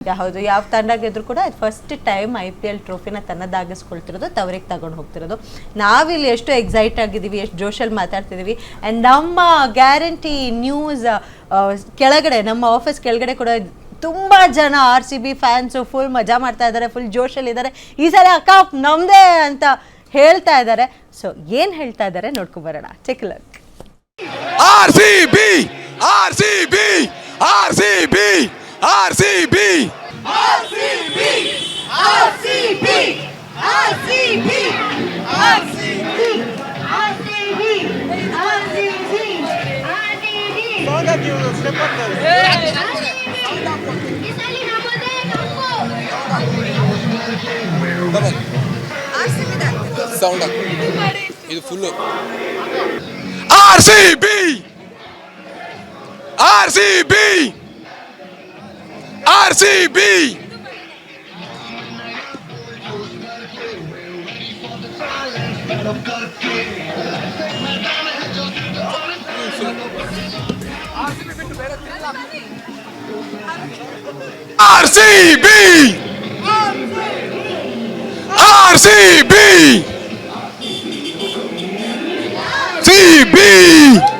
ಹೌದು, ಯಾವ ತಂಡ ಗೆದ್ರು ಕೂಡ first time I P L ಟ್ರೋಫಿನ ತನ್ನದಾಗಿಸ್ಕೊಳ್ತಿರೋದು, ತವರಿಗೆ ತಗೊಂಡು ಹೋಗ್ತಿರೋದು ನಾವಿಲ್ಲಿ ಎಷ್ಟು ಎಕ್ಸೈಟ್ ಆಗಿದ್ದೀವಿ, ಎಷ್ಟು ಜೋಶಲ್ಲಿ ಮಾತಾಡ್ತಿದ್ದೀವಿ ಆ್ಯಂಡ್ ನಮ್ಮ ಗ್ಯಾರಂಟಿ ನ್ಯೂಸ್ ಕೆಳಗಡೆ, ನಮ್ಮ ಆಫೀಸ್ ಕೆಳಗಡೆ ಕೂಡ ತುಂಬ ಜನ R C B fans full ಮಜಾ ಮಾಡ್ತಾ ಇದ್ದಾರೆ ಫುಲ್ ಜೋಶಲ್ಲಿ ಇದ್ದಾರೆ ಈ ಸಲ ಅಕ್ಕ ನಮ್ಮದೇ ಅಂತ ಹೇಳ್ತಾ ಇದ್ದಾರೆ ಸೊ ಏನು ಹೇಳ್ತಾ ಇದ್ದಾರೆ ನೋಡ್ಕೊ ಬರೋಣ ಚೆಕ್ ಲಕ್ RCB! RCB! RCB! RCB! RCB! RCB! RCB! RCB! RCB! RCB! ಈ ಸಲ ನಮ್ಮದೇ ಕಪ್ಪು ಸೌಂಡ್ ಇದು full RCB! RCB! RCB! RCB! RCB! CB!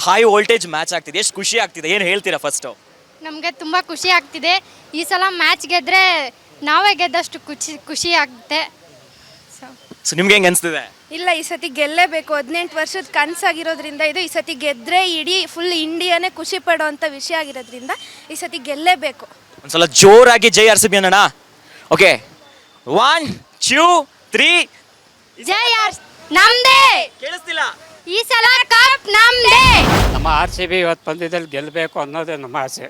ಒಂದು ಹೈ ವೋಲ್ಟೇಜ್ ಮ್ಯಾಚ್ ಆಗ್ತಿದೆ. ಎಷ್ಟು ಖುಷಿ ಆಗ್ತಿದೆ. ಏನು ಹೇಳ್ತೀರಾ ಫಸ್ಟು ನಮಗೆ ತುಂಬ ಖುಷಿ ಆಗ್ತಿದೆ. ಈ ಸಲ ಮ್ಯಾಚ್ ಗೆದ್ದರೆ ನಾವೇ ಗೆದ್ದಷ್ಟು ಖುಷಿ ಖುಷಿ ಆಗುತ್ತೆ ಸೊ ಸೊ ನಿಮ್ಗೆ ಹೆಂಗೆ ಅನಿಸ್ತಿದೆ? ಇಲ್ಲ ಈ ಸತಿ ಗೆಲ್ಲೇಬೇಕು. ಹದಿನೆಂಟು ವರ್ಷದ ಕನಸಾಗಿರೋದ್ರಿಂದ ಇದು ಈ ಸತಿ ಗೆದ್ದರೆ ಇಡೀ ಫುಲ್ ಇಂಡಿಯಾನೇ ಖುಷಿ ಪಡೋವಂಥ ವಿಷಯ ಆಗಿರೋದ್ರಿಂದ ಈ ಸತಿ ಗೆಲ್ಲೇಬೇಕು. ಒಂದ್ಸಲ ಜೋರಾಗಿ ಜೈ ಆರ್ ಸಿ ಬಿ ಅನ್ನೋಣ ಓಕೆ ಒನ್ ಟೂ ತ್ರೀ ಜೈ ಆರ್ ನಮ್ದೇ! ಕೇಳಿಸ್ತಿಲ್ಲ. ಈ ಸಲ ಕಪ್ ನಮ್ದೇ. ನಮ್ಮ ಆರ್ ಸಿ ಬಿ ಇವತ್ತು ಪಂದ್ಯದಲ್ಲಿ ಗೆಲ್ಲಬೇಕು ಅನ್ನೋದೇ ನಮ್ಮ ಆಸೆ.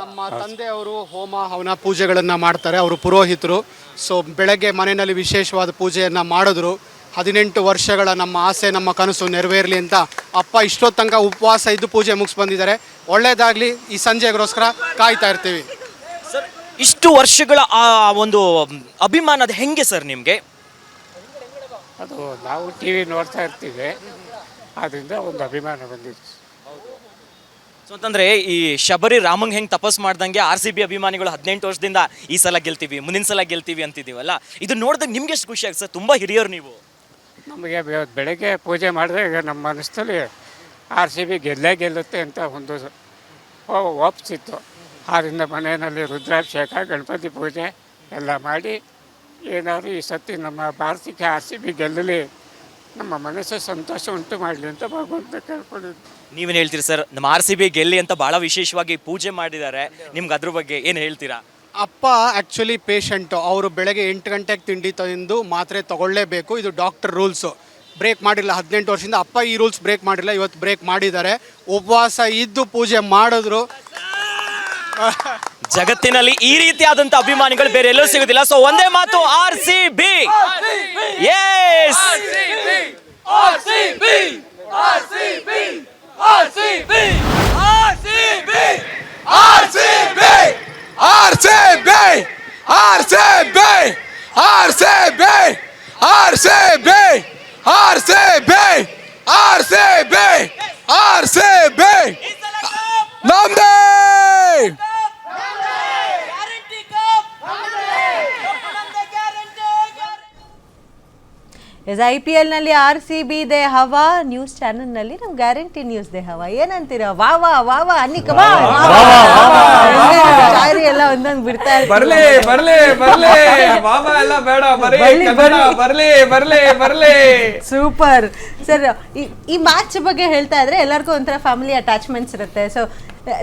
ನಮ್ಮ ತಂದೆಯವರು ಹೋಮ ಹವನ ಪೂಜೆಗಳನ್ನು ಮಾಡ್ತಾರೆ. ಅವರು ಪುರೋಹಿತರು. ಸೊ ಬೆಳಗ್ಗೆ ಮನೆಯಲ್ಲಿ ವಿಶೇಷವಾದ ಪೂಜೆಯನ್ನು ಮಾಡಿದ್ರು. ಹದಿನೆಂಟು ವರ್ಷಗಳ ನಮ್ಮ ಆಸೆ ನಮ್ಮ ಕನಸು ನೆರವೇರಲಿ ಅಂತ ಅಪ್ಪ ಇಷ್ಟೊತ್ತು ತನಕ ಉಪವಾಸ ಇದ್ದು ಪೂಜೆ ಮುಗಿಸ್ ಬಂದಿದ್ದಾರೆ. ಒಳ್ಳೇದಾಗಲಿ ಈ ಸಂಜೆಗೋಸ್ಕರ ಕಾಯ್ತಾ ಇರ್ತೀವಿ. ಸರ್ ಇಷ್ಟು ವರ್ಷಗಳ ಆ ಒಂದು ಅಭಿಮಾನ ಅದು ಹೆಂಗೆ ಸರ್ ನಿಮಗೆ? ಅದು ನಾವು ಟಿ ವಿ ನೋಡ್ತಾ ಇರ್ತೀವಿ. ಆದ್ದರಿಂದ ಒಂದು ಅಭಿಮಾನ ಬಂದಿದೆ ಸೊ ಅಂತಂದ್ರೆ ಈ ಶಬರಿ ರಾಮಂಗ್ ಹೆಂಗ್ ತಪಸ್ ಮಾಡ್ದಂಗೆ ಆರ್ ಸಿ ಬಿ ಅಭಿಮಾನಿಗಳು ಹದಿನೆಂಟು ವರ್ಷದಿಂದ ಈ ಸಲ ಗೆಲ್ತೀವಿ ಮುಂದಿನ ಸಲ ಗೆಲ್ತೀವಿ ಅಂತಿದ್ದೀವಲ್ಲ? ಇದು ನೋಡಿದಾಗ ನಿಮ್ಗೆ ಎಷ್ಟು ಖುಷಿ ಆಗುತ್ತೆ ಸರ್ ತುಂಬಾ ಹಿರಿಯರು ನೀವು. ನಮಗೆ ಬೆಳಗ್ಗೆ ಪೂಜೆ ಮಾಡಿದಾಗ ನಮ್ಮ ಮನಸ್ಸಲ್ಲಿ ಆರ್ ಸಿ ಬಿ ಗೆಲ್ಲೇ ಗೆಲ್ಲುತ್ತೆ ಅಂತ ಒಂದು ಒಪ್ಸಿತ್ತು ಆದ್ದರಿಂದ ಮನೆಯಲ್ಲಿ ರುದ್ರಾಭಿಷೇಕ ಗಣಪತಿ ಪೂಜೆ ಎಲ್ಲ ಮಾಡಿ ಏನಾದ್ರು ಈ ಸತಿ ನಮ್ಮ ಭಾರತಕ್ಕೆ ಆರ್ ಸಿ ಬಿ ಗೆಲ್ಲಲಿ ನಮ್ಮ ಮನಸ್ಸು ಸಂತೋಷ ಉಂಟು ಮಾಡಲಿ ಅಂತ ಭಗವಂತ ಕೇಳ್ಕೊಂಡಿದ್ದು. ನೀವೇನು ಹೇಳ್ತೀರಿ ಸರ್? ನಮ್ಮ ಆರ್ ಸಿ ಬಿ ಗೆಲ್ಲಿ ಅಂತ ಬಹಳ ವಿಶೇಷವಾಗಿ ಪೂಜೆ ಮಾಡಿದ್ದಾರೆ. ನಿಮ್ಗೆ ಅದ್ರ ಬಗ್ಗೆ ಏನು ಹೇಳ್ತೀರಾ? ಅಪ್ಪ ಆ್ಯಕ್ಚುಲಿ ಪೇಷಂಟು ಅವರು ಬೆಳಗ್ಗೆ ಎಂಟು ಗಂಟೆಗೆ ತಿಂಡಿ ತಂದು ಮಾತ್ರೆ ತಗೊಳ್ಳೇಬೇಕು. ಇದು ಡಾಕ್ಟರ್ ರೂಲ್ಸು ಬ್ರೇಕ್ ಮಾಡಿಲ್ಲ. ಹದಿನೆಂಟು ವರ್ಷದಿಂದ ಅಪ್ಪ ಈ ರೂಲ್ಸ್ ಬ್ರೇಕ್ ಮಾಡಿಲ್ಲ. ಇವತ್ತು ಬ್ರೇಕ್ ಮಾಡಿದ್ದಾರೆ. ಉಪವಾಸ ಇದ್ದು ಪೂಜೆ ಮಾಡಿದ್ರು. ಜಗತ್ತಿನಲ್ಲಿ ಈ ರೀತಿಯಾದಂತ ಅಭಿಮಾನಿಗಳು ಬೇರೆ ಎಲ್ಲೂ ಸಿಗುದಿಲ್ಲ ಸೊ ಒಂದೇ ಮಾತು R C B yes RCB! Yes I P ಎಲ್ನಲ್ಲಿ R C B ದೇ ಹವಾ ನ್ಯೂಸ್ ಚಾನೆಲ್ನಲ್ಲಿ ನಮ್ ಗ್ಯಾರಂಟಿ ನ್ಯೂಸ್ ದೇ ಹವಾ ಏನಂತೀರಾ ವಾ ವಾ ವಾ ವಾ ಅನ್ನಿಕ ಕಮಾ ಶಾಯರಿ ಎಲ್ಲ ಒಂದೊಂದು ಬಿಡ್ತಾ ಬರ್ಲಿ ಬರ್ಲಿ ಬರ್ಲಿ ಮಾಮ ಎಲ್ಲ ಬೇಡ ಬರೀ ಬರ್ಲಿ, ಕನ್ನಡ ಬರ್ಲಿ. ಬರ್ಲಿ ಬರ್ಲಿ ಬರ್ಲಿ ಸೂಪರ್ ಸರ್ ಈ ಮ್ಯಾಚ್ ಬಗ್ಗೆ ಹೇಳ್ತಾ ಇದ್ರೆ ಎಲ್ಲರಿಗೂ ಒಂಥರ ಫ್ಯಾಮಿಲಿ ಅಟ್ಯಾಚ್ಮೆಂಟ್ಸ್ ಇರುತ್ತೆ ಸೊ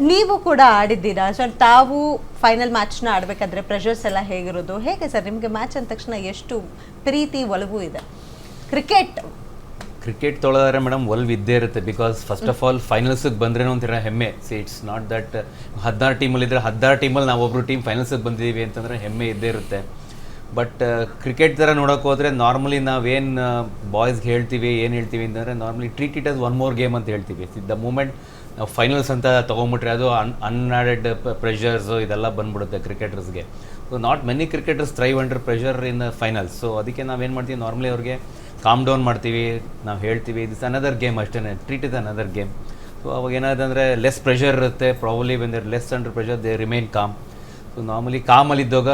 ನೀವು ಕೂಡ ಆಡಿದ್ದೀರಾ ಸೊ ತಾವು ಫೈನಲ್ ಮ್ಯಾಚ್ನ ಆಡಬೇಕಾದ್ರೆ ಪ್ರೆಷರ್ಸ್ ಎಲ್ಲ ಹೇಗಿರೋದು ಹೇಗೆ ಸರ್ ನಿಮಗೆ ಮ್ಯಾಚ್ ಅಂದ ತಕ್ಷಣ ಎಷ್ಟು ಪ್ರೀತಿ ಒಲವು ಇದೆ ಕ್ರಿಕೆಟ್ ಕ್ರಿಕೆಟ್ ತೊಳೆದಾದ್ರೆ ಮೇಡಮ್ ಒಲ್ವ್ ಇದ್ದೇ ಇರುತ್ತೆ ಬಿಕಾಸ್ ಫಸ್ಟ್ ಆಫ್ ಆಲ್ ಫೈನಲ್ಸಿಗೆ ಬಂದ್ರೇನೋ ಒಂಥರ ಹೆಮ್ಮೆ. ಸಿ ಇಟ್ಸ್ ನಾಟ್ ದಟ್ ಹದಿನಾರು ಟೀಮಲ್ಲಿದ್ದರೆ ಹದಿನಾರು ಟೀಮಲ್ಲಿ ನಾವು ಒಬ್ಬರು ಟೀಮ್ ಫೈನಲ್ಸಿಗೆ ಬಂದಿದ್ದೀವಿ ಅಂತಂದರೆ ಹೆಮ್ಮೆ ಇದ್ದೇ ಇರುತ್ತೆ. ಬಟ್ ಕ್ರಿಕೆಟ್ ಥರ ನೋಡೋಕೆ ಹೋದರೆ ನಾರ್ಮಲಿ ನಾವೇನು ಬಾಯ್ಸ್ಗೆ ಹೇಳ್ತೀವಿ, ಏನು ಹೇಳ್ತೀವಿ ಅಂತಂದರೆ normally treat it as one more game ಅಂತ ಹೇಳ್ತೀವಿ. ದ ಮೂಮೆಂಟ್ ನಾವು ಫೈನಲ್ಸ್ ಅಂತ ತೊಗೊಂಬಿಟ್ರೆ ಅದು ಅನ್ ಅನ್ಆಡೆಡ್ ಪ್ರೆಷರ್ಸ್ ಇದೆಲ್ಲ ಬಂದ್ಬಿಡುತ್ತೆ ಕ್ರಿಕೆಟರ್ಸ್ಗೆ so not many cricketers thrive under pressure in finals so ಅದಕ್ಕೆ ನಾವೇನು ಮಾಡ್ತೀವಿ? ನಾರ್ಮಲಿ ಅವ್ರಿಗೆ ಕಾಮ್ ಡೌನ್ ಮಾಡ್ತೀವಿ, ನಾವು ಹೇಳ್ತೀವಿ ದಿಸ್ ಅನದರ್ ಗೇಮ್ ಅಷ್ಟೇ treat is another game so ಅವಾಗ ಏನಾದಂದರೆ ಲೆಸ್ ಪ್ರೆಷರ್ ಇರುತ್ತೆ probably when less under pressure they remain calm so normally ಕಾಮಲ್ಲಿದ್ದಾಗ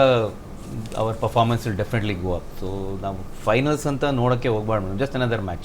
our performance will definitely go up so ನಾವು ಫೈನಲ್ಸ್ ಅಂತ ನೋಡೋಕ್ಕೆ ಹೋಗ್ಬಾರ್ದು ಜಸ್ಟ್ ಅನದರ್ ಮ್ಯಾಚ್